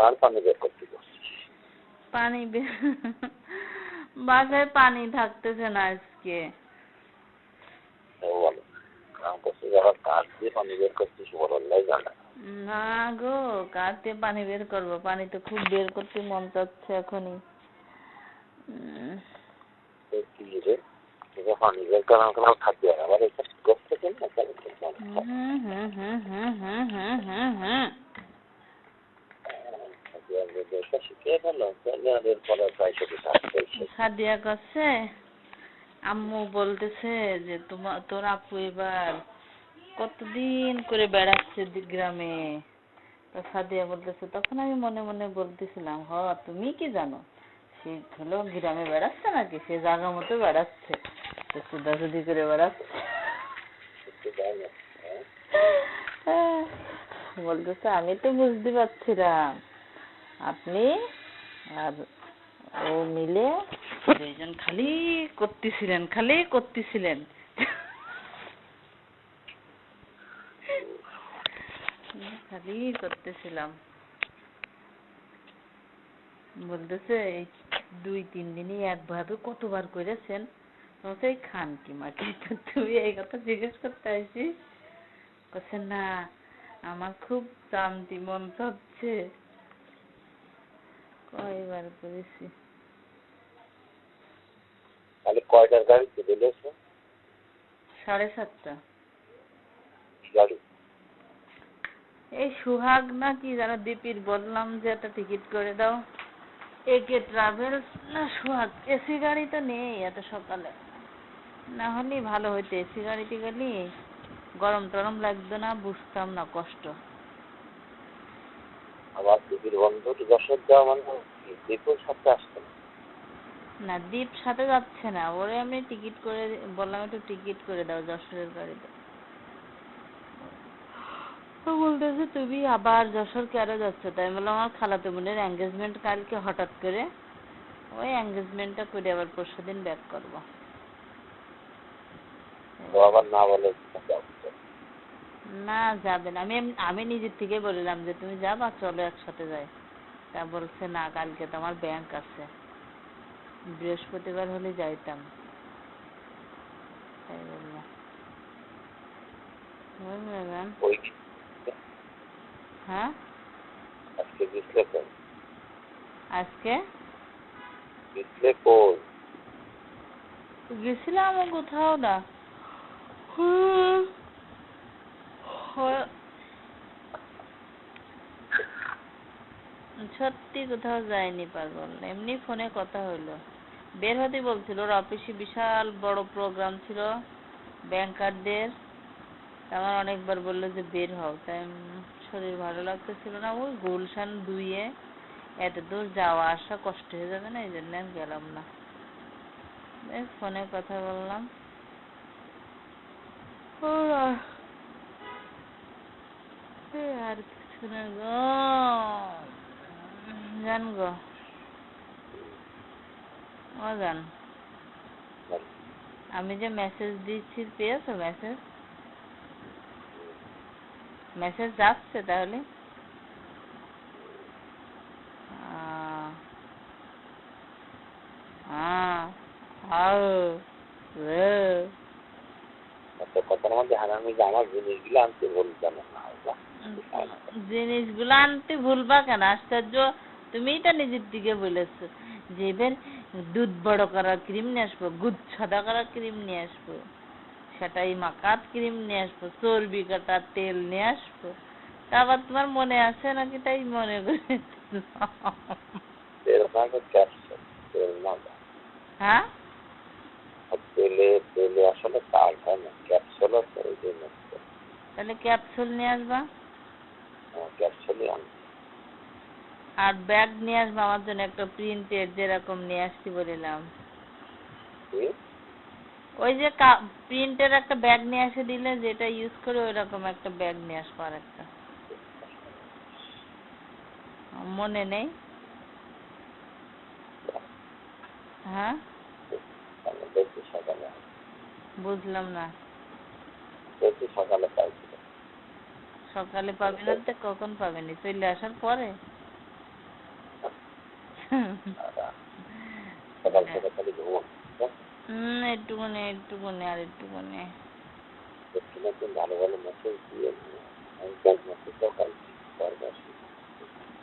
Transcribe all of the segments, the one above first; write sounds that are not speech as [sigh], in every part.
আর পানি বের করতে পানি বের বাসায় পানি থাকতেছে না আজকে। না গো কার দিয়ে পানি বের করব। পানি তো খুব বের করতে মন চাচ্ছে এখনই। পানি বের করার কোনো খাদ্য আবার এটা করতে কেন না কেন হুম হুম হুম হুম হুম হুম হুম হুম শিখিয়ে ফেলো এর পরে প্রায় সাথে কাজ করছে সাদিয়া করছে। আম্মু বলতেছে যে তোমার তোর আপু এবার কতদিন করে বেড়াচ্ছে গ্রামে? তা সাদিয়া বলতেছে, তখন আমি মনে মনে বলতেছিলাম, হ, তুমি কি জানো? সে হলো গ্রামে বেড়াচ্ছে নাকি? সে জায়গা মতো বেড়াচ্ছে। সুদাসুদি করে বেড়াচ্ছে? বলতেছে, আমি তো বুঝতে পারছিলাম। আপনি আর ও মিলে দুইজন খালি করতেছিলেন খালি করতেছিলেন। খালি করতেছিলাম। বলতেছে, এই দুই, তিন দিনই একভাবে কতবার করেছেন এই খান কি তো তুই এই কথা জিজ্ঞেস করতে আসিস? না, আমার খুব শান্তি মন চাচ্ছে কয়বার করেছি তাহলে কয়টার সাড়ে সাতটা গাড়ি এই সুহাগ না কি যেন দীপির বললাম যে একটা টিকিট করে দাও। একে ট্রাভেলস না সুহাগ এসি গাড়ি তো নেই এত সকালে। না হলেই ভালো হইতো এসি গাড়িতে গেলি গরম টরম লাগতো না বুঝতাম না কষ্ট। আবার দিদির বন্ধু যশোর যাওয়া মানে কি? দীপুর সাথে আসতো না। দীপ সাথে যাচ্ছে না। ওরে আমি টিকিট করে বললাম একটু টিকিট করে দাও যশোরের গাড়িতে। ও বলতেছে তুমি আবার যশোর কেন যাচ্ছ? তাই আমি বললাম আমার খালাতো বোনের এঙ্গেজমেন্ট কালকে হঠাৎ করে। ওই এঙ্গেজমেন্টটা করে আবার পরশু দিন ব্যাক করব। তো আবার না বলে। না যাবে না। আমি আমি নিজের থেকে বললাম যে তুমি যাবা চলো একসাথে যাই। তা বলছে না কালকে তো আমার ব্যাংক আছে। বৃহস্পতিবার হলে যাইতাম। তাই বললাম হ্যাঁ? আজকে গেছিলাম কোথাও না। হুম, সত্যি কোথাও যায়নি পাগল। এমনি ফোনে কথা হইল। বের হতে বলছিল, ওর অফিসে বিশাল বড় প্রোগ্রাম ছিল ব্যাংকারদের আমার অনেকবার বলল যে, বের হও। তাই শরীর ভালো লাগতেছিল না। ওই গুলশান দুইয়ে এত দূর যাওয়া আসা কষ্ট হয়ে যাবে না, এই জন্য আমি গেলাম না। ফোনে কথা বললাম। বলতে আর কিছু না গো। গান গো। ও গান। আমি যে মেসেজ দিচ্ছি, পেয়েছ মেসেজ মেসেজ যাচ্ছে তাহলে? আমি জানা জিনিসগুলো আমি বলতাম না। জিনিসগুলো আনতে ভুলবা কেন? আশ্চর্য। তুমিই তো নিজের দিকে বলেছ যে এবার দুধ বড় করার ক্রিম নিয়ে আসব গুদ সাদা করার ক্রিম নিয়ে আসব সেটাই মাকাত ক্রিম নিয়ে আসব চর্বি কাটা তেল নিয়ে আসব। তা আবার তোমার মনে আছে নাকি তাই মনে করে? হ্যাঁ? তেলে তেলে আসলে কাজ হয় না ক্যাপসুল তাহলে ক্যাপসুল নিয়ে আসবা? আর ব্যাগ নিয়ে আসবা আমার জন্য একটা প্রিন্টের যেরকম নিয়ে আসছি বলিলাম ওই যে প্রিন্টের একটা ব্যাগ নিয়ে এসে দিলে যেটা ইউজ করে ওই রকম একটা ব্যাগ নিয়ে আসব আর একটা মনে নেই? হ্যাঁ? বুঝলাম না। সকালে পাইছিল সকালে পাবেন তো কখন পাবেন চলে আসার পরে? হুম একটুখানি একটুখানি আর একটুখানি। ভালো ভালো মেসেজ দিয়ে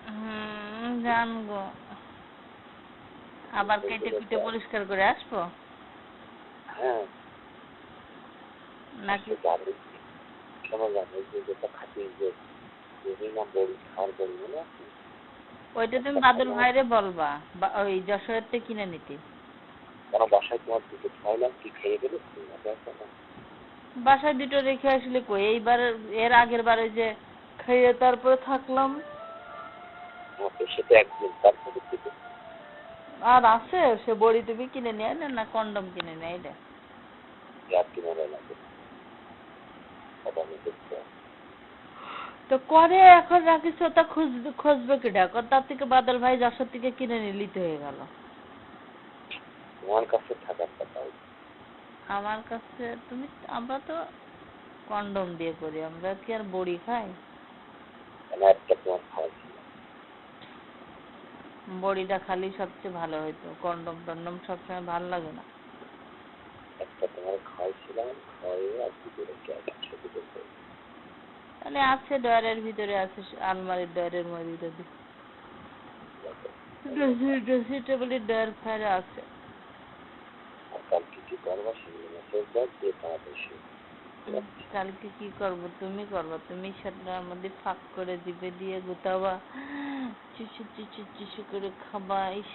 হুম জানব আবার কেটে কুটে পরিষ্কার করে আসব? হ্যাঁ। নাকি? শোনো যে যেটা খাচ্ছি যে বড়ি খাওয়ার বড়ি মনে আছে ওইটা তুমি বাদল ভাইরে বলবা ওই যশোরের থেকে কিনে নিতে। কেন বাসায় তোমার দুটো খাইলাম কি খেয়ে গেলে বাসায় দুটো রেখে আসলে কই? এইবার এর আগের বারে যে খেয়ে তারপরে থাকলাম। সেটা একদিন তারপরে থেকে আর আছে সে বড়ি তুমি কিনে নিয়ে না কন্ডম কিনে নিয়ে লাগে দেখতে তো করে এখন রাখিস তা খুঁজবে খুঁজবে কর তার থেকে বাদল ভাই যশোর থেকে কিনে নিলিতে হয়ে গেল। তোমার কাছে থাকার কথা আমার কাছে তুমি আমরা তো কন্ডম দিয়ে করি আমরা কি আর বড়ি খাই? কেন বড়িটা খালি সবচেয়ে ভালো হইতো কন্ডম টন্ডম সবসময় ভালো লাগে না। একটা তোমার খাওয়াইছিলাম খাওয়াই আর দুটো রেখে আসছি দুটো করে তাহলে আছে ডয়ারের ভিতরে আছে আলমারির ডয়ারের মধ্যে ড্রেসিং ড্রেসিং টেবিলের ডয়ার ফায়ারে আছে। কালকে কি করবা সেগুলো মেসেজ দাও দিয়ে তাড়াতাড়ি কালকে কি করব তুমি করবা। তুমি সেটার মধ্যে ফাঁক করে দিবে দিয়ে গুতাবা চুচু চুচু চুচু করে খাবা ইস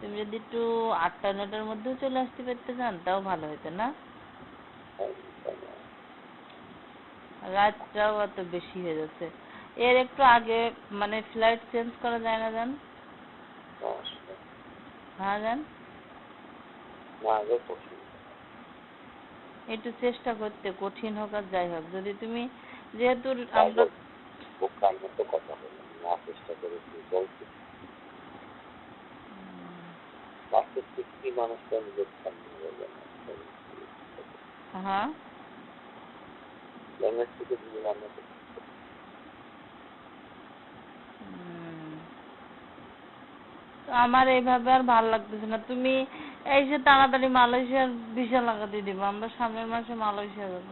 তুমি যদি একটু আটটা, নটার মধ্যেও চলে আসতে পারতে চান, তাও ভালো হতো না? রাতটাও অত বেশি হয়ে যাচ্ছে। এর একটু আগে মানে ফ্লাইট চেঞ্জ করা যায় না, জান? হ্যাঁ জান? একটু চেষ্টা করতে, কঠিন হোক আর যাই হোক। যদি তুমি, যেহেতু আমরা চেষ্টা করেছি বাস্তব কি মানুষটা নিজের সামনে বলবে হ্যাঁ। ল্যাঙ্গুয়েজ থেকে যদি রান্না করতে আমার এইভাবে আর ভালো লাগতেছে না। তুমি এই যে তাড়াতাড়ি মালয়েশিয়ার ভিসা লাগাতে দিবা আমরা সামনের মাসে মালয়েশিয়া যাব।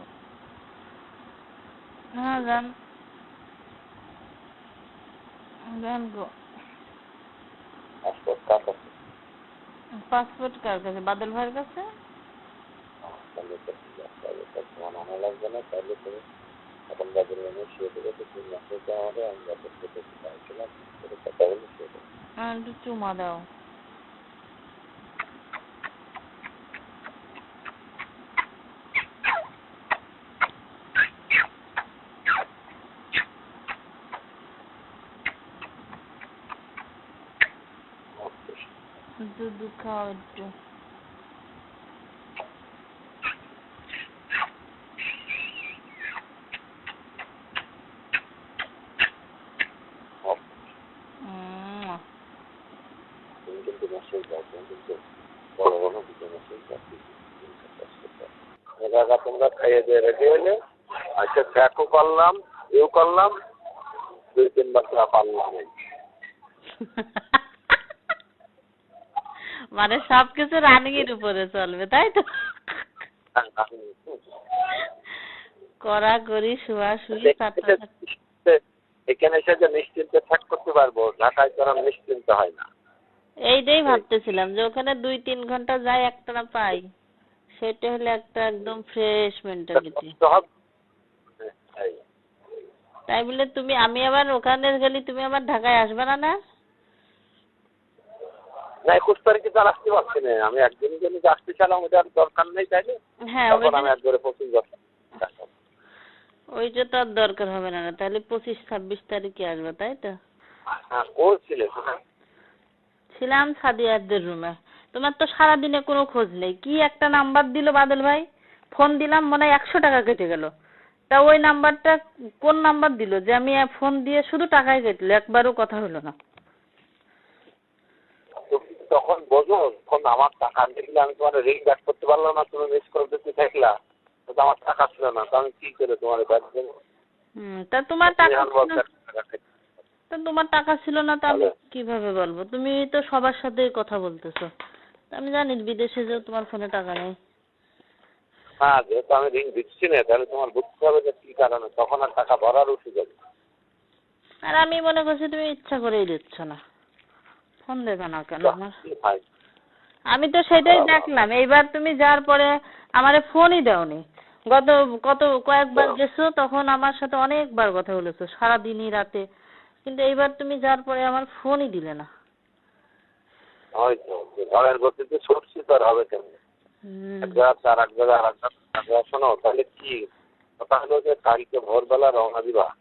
হ্যাঁ যান। যান গো। পাসপোর্ট কার কাছে? বাদল ভাইয়ের কাছে? একটু চুমা ঠিক আছে তাহলে তো তোমার আনা লাগবে না তাহলে তুমি এখন বাজারে এনে শুয়ে দেবে তো তুমি মেসেজ দেওয়া হবে আমি বাজার থেকে চাইছিলাম করে কথা বলে শুয়ে দেবো হ্যাঁ, একটু চুমা দাও দুধ খাও একটু উম, তুমি কিন্তু মেসেজ দাও তুমি কিন্তু বড় বড় দুটো মেসেজ দাও কাকা তোমরা খাইয়ে দিয়ে রেডি হলে আচ্ছা দেখো করলাম এও করলাম দুই তিনবার পারলাম। মানে সবকিছু রানিং এর উপরে চলবে তাই তো? করা করি শুয়া শুই এখানে এসে যে নিশ্চিন্তে থাক করতে পারব ঢাকায় তো নিশ্চিন্ত হয় না। এইটাই ভাবতেছিলাম যে ওখানে দুই তিন ঘণ্টা যাই একটা না পাই। সেটা হলে একটা একদম ফ্রেশ মেন্টালিটি হবে। এই, তাই। বলে তুমি আমি আবার ওখানে গেলে তুমি আবার ঢাকায় আসবে না না? না একুশ তারিখে তো আর আসতে পারছি না। আমি একদিন জন্য যে আসতে চাইলাম ওটা আর দরকার নেই তাইলে। হ্যাঁ ওইটা আমি একবারে পঁচিশ বছর ওইটা তো আর দরকার হবে না তাহলে পঁচিশ ছাব্বিশ তারিখে আসবে তাই তো? হ্যাঁ করছিলে ছিলাম সাদিয়াদের রুমে তোমার তো সারাদিনে কোনো খোঁজ নেই। কি একটা নাম্বার দিল বাদল ভাই? ফোন দিলাম মনে হয় একশো টাকা কেটে গেল। তা ওই নাম্বারটা কোন নাম্বার দিল? যে আমি ফোন দিয়ে শুধু টাকাই কেটলো একবারও কথা হলো না। তখন বোঝো তখন আমার টাকা দেখলে আমি তোমার রিং ব্যাক করতে পারলাম না তুমি মিস করে দিতে থাকলা তো আমার টাকা ছিল না তো আমি কি করে তোমার ব্যাক দেবো? হুম তা তোমার টাকা তো তোমার টাকা ছিল না তো আমি? কীভাবে বলব? তুমি তো সবার সাথে কথা বলতেছো। আমি জানি বিদেশে যে তোমার ফোনে টাকা নেই। হ্যাঁ যেহেতু আমি ঋণ দিচ্ছি না তাহলে তোমার বুঝতে হবে যে কি কারণে। তখন আর টাকা ভরার উঠে যাবে আর আমি মনে করছি তুমি ইচ্ছা করেই দিচ্ছ না। না কেন আমার? আমি তো সেটাই দেখলাম। এইবার তুমি যাওয়ার পরে আমারে ফোনই দাওনি। গত কত কয়েকবার গেছো তখন আমার সাথে অনেকবার কথা বলেছ সারাদিনই রাতে। কিন্তু এইবার তুমি যাওয়ার পরে আমার ফোনই দিলে না। হয়তো যে ঝড়ের গতিতে সরছি তো হবে কেন হুম। এক জায়গা চার এক জায়গা আর এক জায়গা শোনো তাহলে কি? কথা হলো যে কালকে ভোরবেলা রওনা দিবা।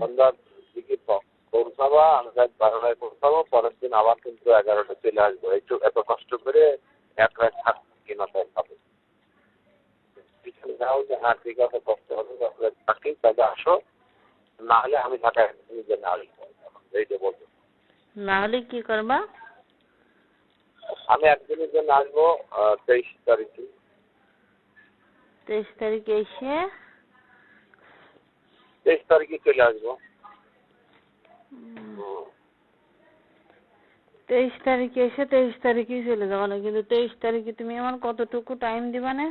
সন্ধ্যার দিকে পৌঁছাবা আমি রাত বারোটায় পৌঁছাবো পরের দিন আবার কিন্তু এগারোটা চলে আসব। একটু এত কষ্ট করে এক রাত থাক কিনা তাই পিছনে যাও যে হ্যাঁ ঠিক আছে কষ্ট হবে থাকি তাহলে আসো। না হলে আমি ঢাকায় নিজে না এইটা বলব না হলে কি করবা? আমি একদিনের জন্য আসব তেইশ তারিখে। তেইশ তারিখে এসে? তেইশ তারিখে চলে আসব। তেইশ তারিখে এসে তেইশ তারিখেই চলে যাব না কিন্তু তেইশ তারিখে তুমি আমার কতটুকু টাইম দিবা না?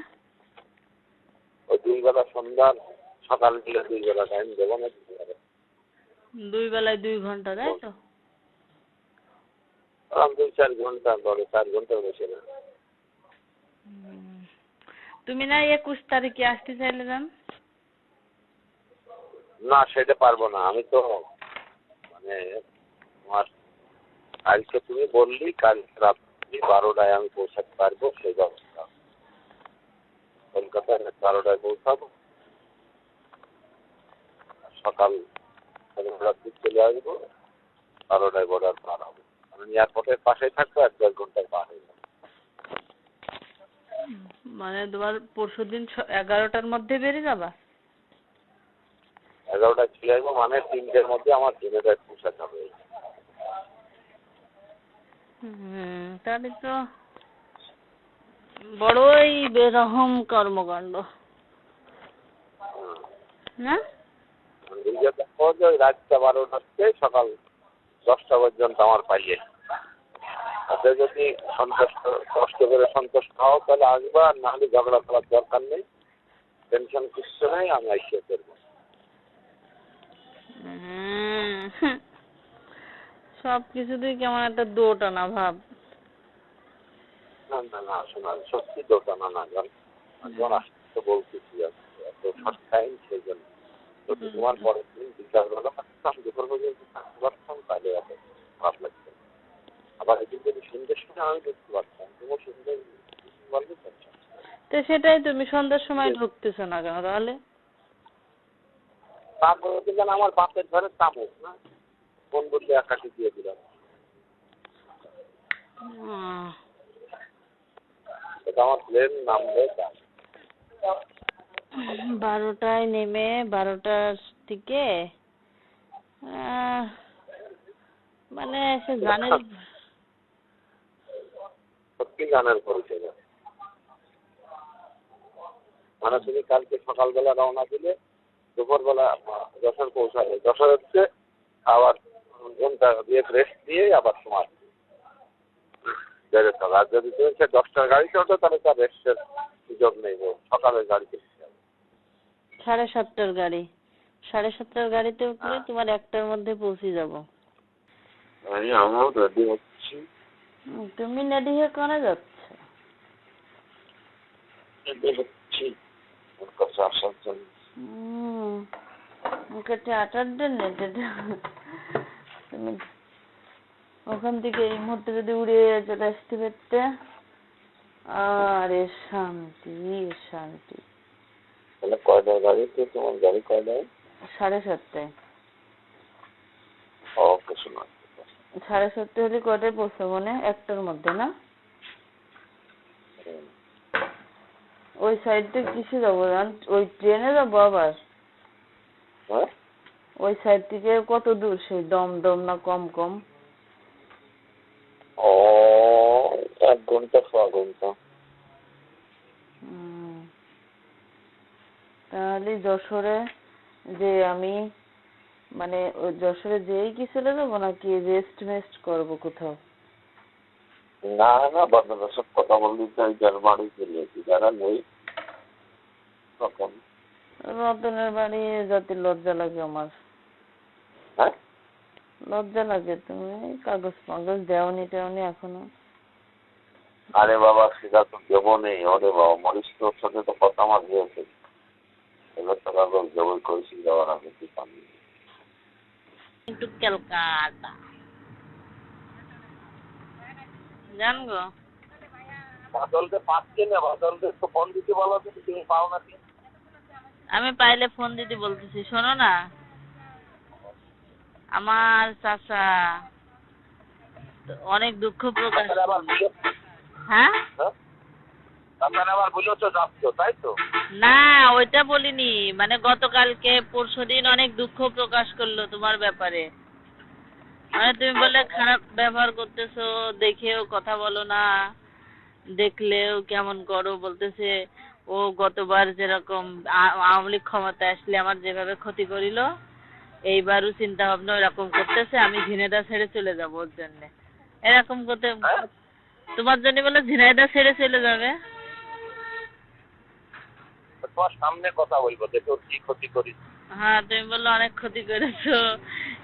দুই বেলা সন্ধ্যার সকাল দিলে দুই বেলা টাইম দেবো না। দুই বেলায় দুই ঘণ্টা তাই তো? দুই চার ঘণ্টা ধরে চার ঘণ্টা বেশি না। তুমি না একুশ তারিখে আসতে চাইলে যান না সেটা পারব না। আমি তো মানে তোমার কালকে তুমি বললি, কাল রাত্রি বারোটায় আমি পৌঁছাতে পারব, সেই ব্যবস্থা। কলকাতায় বারোটায় পৌঁছাবো। সকাল রাত দিক চলে আসব, বারোটায় বর্ডার পার হব। কারণ এয়ারপোর্টের পাশেই থাকব এক দেড় ঘন্টায় পার হয়ে যাব। মানে তোমার পরশু দিন এগারোটার মধ্যে বেরিয়ে যাবা? এগারোটায় চলে আসব মানে তিনটের মধ্যে আমার জেনেটায় পৌঁছাতে হবে। তাহলে তো বড়ই বেরহম কর্মকাণ্ড। না? নিজেদের খোঁজ ওই সকাল দশটা পর্যন্ত আমার পাইয়ে। তাতে যদি সন্তুষ্ট কষ্ট করে সন্তুষ্ট হও তাহলে আসবা আর নাহলে ঝগড়া করার দরকার নেই। টেনশন কিচ্ছু নেই আমি আইসে করব। সব কিছুতেই কেমন একটা দোটানা ভাব। না না না শোনা সত্যি দোকানা না জান। বলতেছি এত শর্ট টাইম সেই জন্য। তোমার পরের দিন দুপুর পর্যন্ত থাকতে পারতাম তাহলে এত খারাপ লাগতো। না। আবার এদিন যদি সন্ধ্যের সময় আমি দেখতে পারতাম তোমার সন্ধ্যে তো তো সেটাই তুমি সন্ধ্যার সময় ঢুকতেছো না কেন তাহলে? তারপরে আমার বাপের ঘরে একাটি দিয়ে দিলাম। এটা আমার প্লেন নামবে বারোটায় নেমে বারোটার থেকে মানে সে গানের সত্যি গানের পরিচয়। মানে তুমি কালকে সকালবেলা রওনা দিলে দুপুরবেলা যশোর পৌঁছাবে। যশোর হচ্ছে আবার ঘণ্টা দিয়ে রেস্ট দিয়ে আবার তোমার বেরোতে হবে। আর যদি তুমি সে দশটার গাড়িতে ওঠো তাহলে তার রেস্টের সুযোগ নেই গো। সকালের গাড়িতে সাড়ে সাতটার গাড়ি। সাড়ে সাতটার গাড়িতে উঠলে তোমার একটার মধ্যে পৌঁছে যাব। আমি আমরাও রেডি হচ্ছি। তুমি রেডি হয়ে কোনে যাচ্ছ? রেডি হচ্ছি। ওর কাছে আসার জন্য। ওকে তুমি ওখান থেকে এই মুহূর্তে যদি উড়ে চলে আসতে পারতে। আরে শান্তি শান্তি। তাহলে কয়টার গাড়িতে তোমার গাড়ি কয়টায়? সাড়ে সাতটায়। ওকে শোনা। সাড়ে সাতটা হলে কটায় পৌঁছাবো না? একটার মধ্যে না? ওই সাইডটা কিসে যাব ওই ট্রেনে যাব আবার হ্যাঁ? ওই সাইড থেকে কত দূর সেই দম দম না কম কম? ও এক ঘণ্টা সোয়া ঘণ্টা। তাহলে যশোরে যে আমি মানে যশোরে যেই কি চলে যাব নাকি রেস্ট মেস্ট করব কোথাও? না না বাচ্চাদের সব কথা বললি চাই যার বাড়ি চলে গেছি যারা নেই তখন। রতনের বাড়ি যাতে লজ্জা লাগে আমার। হ্যাঁ? লজ্জা লাগে তুমি কাগজ মাগজ দেওনি টেওনি এখনও। আরে বাবা সেটা তো দেবো নেই ওরে বাবা মরিস তোর সাথে তো কথা আমার হয়েছে এবার তো কাগজ দেবই করেছি দেওয়ার আগে তুই পাবি। একটু ক্যালকাটা জান গো। বাদলকে পাচ্ছি না? বাদলকে তো ফোন দিতে বলো তুমি পাও না আমি পাইলে ফোন দিতে বলতেছি শোনো না। আমার চাচা অনেক দুঃখ প্রকাশ হ্যাঁ? হ্যাঁ? আবার যাচ্ছ তাই তো? না ওইটা বলিনি। মানে গতকালকে পরশুদিন অনেক দুঃখ প্রকাশ করল তোমার ব্যাপারে। মানে তুমি বলে খারাপ ব্যবহার করতেছো, দেখেও কথা বলো না, দেখলেও কেমন করো বলতেছে, ও গতবার যেরকম আওয়ামী লীগ ক্ষমতায় আসলে আমার যেভাবে ক্ষতি করিল, এইবারও চিন্তা ভাবনা ওরকম করতেছে, আমি ঝিনেদা ছেড়ে চলে যাব ওর জন্য এরকম করতে? তোমার জন্য বলে ঝিনাইদা ছেড়ে চলে যাবে তোমার সামনে কথা বলব, দেখো কি ক্ষতি করিস হ্যাঁ তুমি বললে অনেক ক্ষতি করেছ।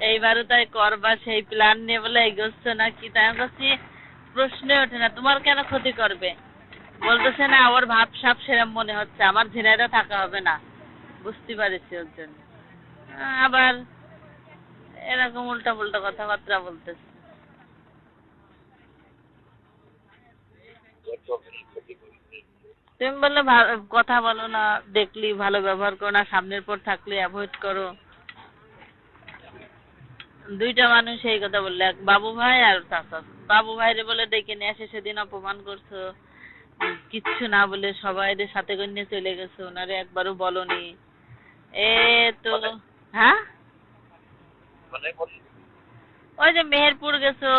এইবারও তাই করবা সেই প্ল্যান নিয়ে বলে এগোচ্ছ নাকি? তাই আমি বলছি প্রশ্নে ওঠে না। তোমার কেন ক্ষতি করবে? বলতেছে না, ওর ভাব সাপ সেরম মনে হচ্ছে। আমার ঝিনাইদা থাকা হবে না। বুঝতে পারছি ওর জন্য। আবার এরকম উল্টা পুল্টা কথাবার্তা বলতেছে দেখো কি ক্ষতি করিস তুমি বললে কথা বলো না দেখলি ভালো ব্যবহার করো না সামনের পর থাকলে অ্যাভয়েড করো। দুইটা মানুষ এই কথা বললে এক বাবু ভাই আর চাচা। বাবু ভাইরে বলে ডেকে নিয়ে আসে সেদিন অপমান করছ। কিচ্ছু না বলে সবাইদের সাথে করে নিয়ে চলে গেছো ওনারে একবারও বলনি। এ তো হ্যাঁ? মানে ওই যে মেহেরপুর গেছো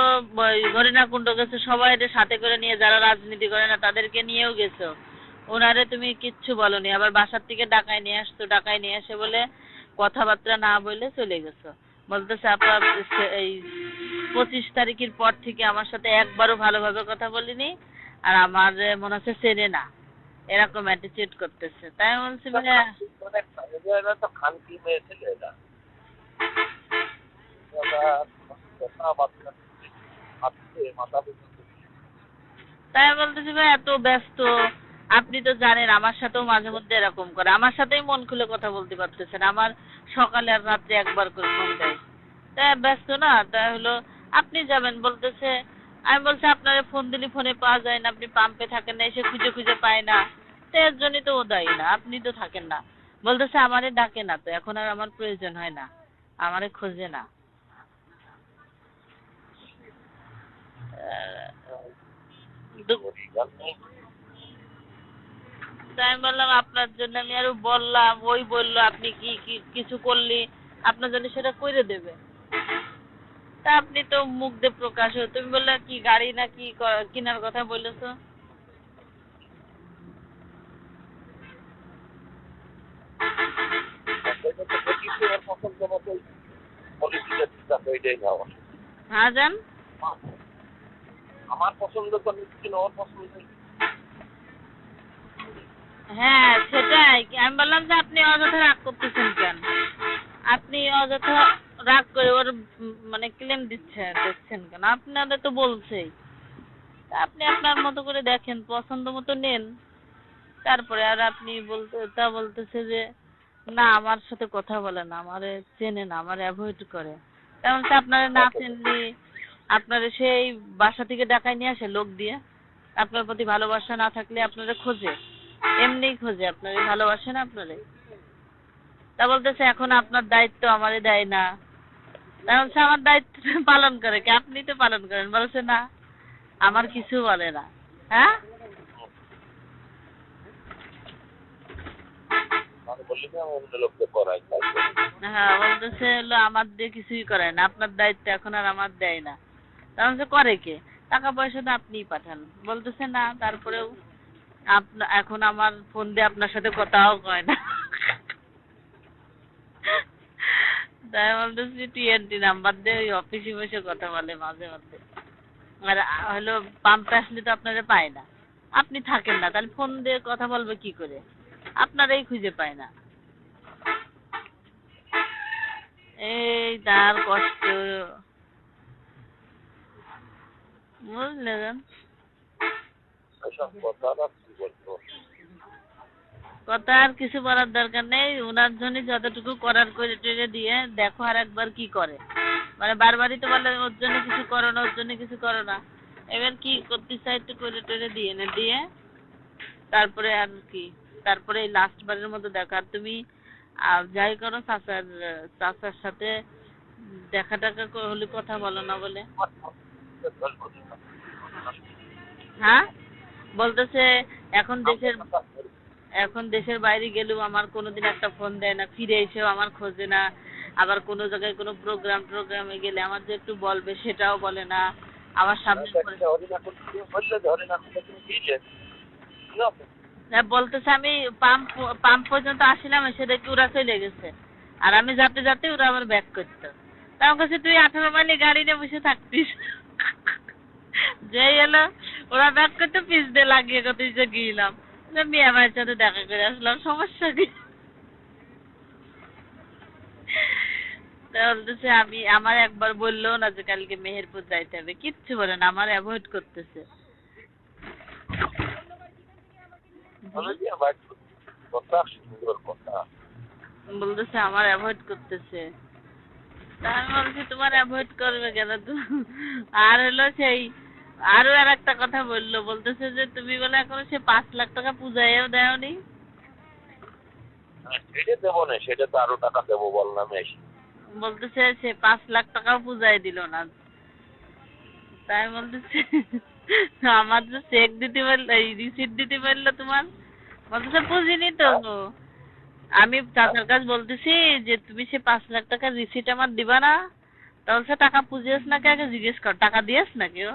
হরিণাকুণ্ড গেছো সবাই সাথে করে নিয়ে যারা রাজনীতি করে না তাদেরকে নিয়েও গেছো। ওনারে তুমি কিচ্ছু বলনি, আবার বাসার থেকে ডাকায় নিয়ে আসতো ডাকায় নিয়ে এসে বলে কথাবার্তা না বলে চলে গেছো। বলতেছে আপনার এই পঁচিশ তারিখের পর থেকে আমার সাথে একবারও ভালোভাবে কথা বলিনি, আর আমার মনে হচ্ছে চেনে না। এরকম অ্যাটিচিউড করতেছে। তাই আমি বলছি তাই বলতেছি ভাই এত ব্যস্ত আপনি তো জানেন আমার সাথেও মাঝে মধ্যে এরকম করে। আমার সাথেই মন খুলে কথা বলতে পারতেছেন। আমার সকালে আর রাত্রে একবার করে ফোন দেয়। তাই ব্যস্ত না তা হলো আপনি যাবেন বলতেছে আমি বলছি আপনার ফোন দিলে ফোনে পাওয়া যায় না আপনি পাম্পে থাকেন না এসে খুঁজে খুঁজে পায় না। তো এর জন্যই তো ও দায়ী না আপনি তো থাকেন না। বলতেছে আমারে ডাকে না তো এখন আর আমার প্রয়োজন হয় না। আমারে খোঁজে না। আহ, তাই আমি বললাম, আপনার জন্য আমি আরও বললাম, ওই বলল, আপনি কি কি, কিছু করলে? আপনার জন্য সেটা করে দেবে। তা আপনি তো মুখ দিয়ে প্রকাশ হয় তুমি বললে, কি গাড়ি না কি কেনার কথা বলেছ হ্যাঁ যান আমার পছন্দ তো নিচ্ছি ওর পছন্দ হ্যাঁ সেটাই। আমি বললাম যে আপনি অযথা রাগ করতেছেন কেন? আপনি অযথা রাগ করে ওর মানে ক্লেম দিচ্ছেন দিচ্ছেন কেন? আপনাদের তো বলছেই। আপনি আপনার মতো করে দেখেন পছন্দ মতো নেন। তারপরে আর আপনি বলতে তা বলতেছে যে না আমার সাথে কথা বলে না আমারে চেনে না আমার অ্যাভয়েড করে। তেমন তো আপনারা না চিনলি আপনারা সেই বাসা থেকে ডাকায় নিয়ে আসে লোক দিয়ে। আপনার প্রতি ভালোবাসা না থাকলে আপনারা খোঁজে। এমনিই খোঁজে আপনারে ভালোবাসে না আপনারে? তা বলতেছে এখন আপনার দায়িত্ব আমারে দেয় না। তা বলছে আমার দায়িত্ব পালন করে কি? আপনি তো পালন করেন। বলছে না আমার কিছু বলে না। হ্যাঁ? আমি বললি না অন্য লোককে করাই তাই তো। হ্যাঁ বলতেছে হলো আমার দিয়ে কিছুই করে না। আপনার দায়িত্ব এখন আর আমার দেয় না। তা বলছে করে কে? টাকা পয়সা তো আপনিই পাঠান। বলতেছে না তারপরেও এখন আমার ফোন দিয়ে আপনার সাথে কথাও কয় না। তাই বলতেছি টিএনটি নাম্বার দিয়ে ওই অফিসে বসে কথা বলে মাঝে মধ্যে। আর হলো পাম্পে আসলে তো আপনারা পায় না। আপনি থাকেন না, তাহলে ফোন দিয়ে কথা বলবে কি করে? আপনারাই খুঁজে পায় না। এই তার কষ্ট। বুঝলেন? কথা কথা আর কিছু বলার দরকার নেই। ওনার জন্য যতটুকু করার করে টেরে দিয়ে দেখো আর একবার কি করে। মানে বারবারই তো বলে, ওর জন্য কিছু করো না, ওর জন্য কিছু করো না। এবার কি করতে চাই একটু করে টেরে দিয়ে না, দিয়ে তারপরে আর কি। তারপরে লাস্ট বারের মতো দেখো। আর তুমি যাই করো, চাচার চাচার সাথে দেখা টাকা হলে কথা বলো না বলে। হ্যাঁ? বলতেছে এখন দেশের এখন দেশের বাইরে গেলেও আমার কোনোদিন একটা ফোন দেয় না ফিরে এসেও আমার খোঁজে না। আবার কোনো জায়গায় কোনো প্রোগ্রাম টোগ্রামে গেলে আমার যে একটু বলবে সেটাও বলে না। আমার সামনে হ্যাঁ, বলতেছে আমি পাম্প পাম্প পর্যন্ত আসলাম এসে দেখি ওরা চলে গেছে। আর আমি যাতে যাতে ওরা আবার ব্যাক করতো। তা আমার কাছে তুই আঠারো মাইলে গাড়ি নিয়ে বসে থাকতিস? [laughs] যেই এলো ওরা ব্যাক করতে পিস দিয়ে লাগিয়ে কত যে গিয়েলাম মেয়ে মায়ের সাথে দেখা করে আসলাম সমস্যা কি? বলতেছে আমি আমার একবার বললেও না যে কালকে মেহেরপুর যাইতে হবে কিচ্ছু বলে না আমার অ্যাভয়েড করতেছে। আমার বলতেছে আমার অ্যাভয়েড করতেছে। তা আমি বলছি তোমার অ্যাভয়েড করবে কেন তো? আর হলো সেই আরও আর একটা কথা বলল বলতেছে যে তুমি বলে এখনও সে পাঁচ লাখ টাকা পূজায়ও দেওনি। হ্যাঁ, সেটা দেবো না সেটা তো আরও টাকা দেবো বললাম এসে বলতেছে সে পাঁচ লাখ টাকাও পূজায় দিল না। তাই বলতেছে আমার যে চেক দিতে পারল এই রিসিট দিতে পারল তোমার? বলতেছে বুঝিনি তো আমি চাচার কাছে বলতেছি যে তুমি সে পাঁচ লাখ টাকার রিসিট আমার দিবা না। তা বলছে টাকা পুজিয়েছ নাকি আগে জিজ্ঞেস কর টাকা দিয়েছ নাকি ও?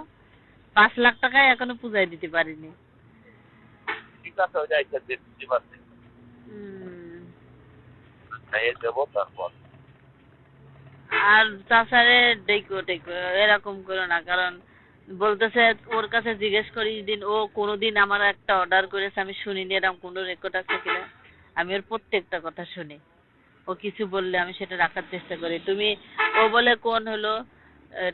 পাঁচ লাখ টাকায় এখনও পূজায় দিতে পারিনি। ঠিক আছে ওই যাইতে দিতে পারছি। হুম। দেবো তারপর। আর চাচারে ডেকো ডেকো এরকম করো না কারণ বলতেছে ওর কাছে জিজ্ঞেস করি দিন ও কোনোদিন আমার একটা অর্ডার করেছে আমি শুনিনি এরকম কোনো রেকর্ড আছে কিনা? আমি ওর প্রত্যেকটা কথা শুনি। ও কিছু বললে আমি সেটা রাখার চেষ্টা করি। তুমি ও বলে কোন হলো?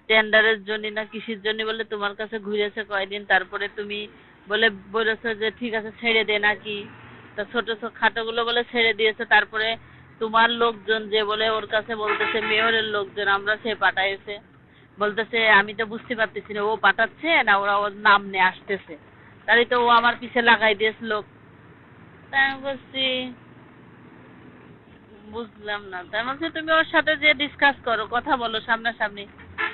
টেন্ডারের জন্য না কিসের জন্য বলে তোমার কাছে ঘুরেছে কয়দিন, তারপরে তুমি বলে বলেছ যে ঠিক আছে ছেড়ে দে নাকি। তা ছোট ছোট খাটোগুলো বলে ছেড়ে দিয়েছে, তারপরে তোমার লোকজন যে বলে ওর কাছে বলতেছে মেয়রের লোকজন, আমরা সে পাঠাইছে। বলতেছে, আমি তো বুঝতে পারতেছি না, ও পাঠাচ্ছে না ওরা ওর নাম নিয়ে আসতেছে। তাহলে তো ও আমার পিছে লাগাই দিয়েছে লোক তাই আমি বলছি, বুঝলাম না। তাই বলছি তুমি ওর সাথে যে ডিসকাস করো, কথা বলো সামনাসামনি।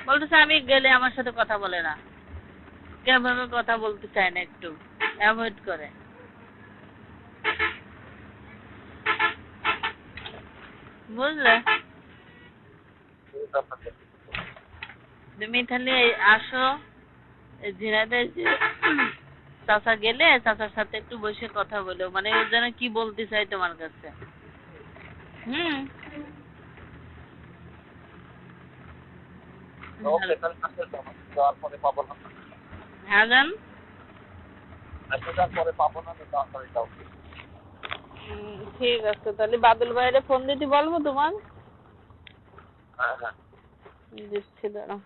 বলতেছে, আমি গেলে আমার সাথে কথা বলে না। কেমন কথা বলতে চায় না একটু। অ্যাভয়েড করে। বুঝলে? তুমি তাহলে আসো। এই চাচা গেলে চাচার সাথে একটু বসে কথা বলো। মানে ও যেন কি বলতে চাই তোমার কাছে। হুম ওকে তাহলে কাছে যাব। যাওয়ার পরে পাবো না হ্যাঁ দেন ঠিক আছে তাহলে বাদল ভাইরে ফোন দিতে বলব তোমার? হ্যাঁ হ্যাঁ। দিচ্ছি দাঁড়াও।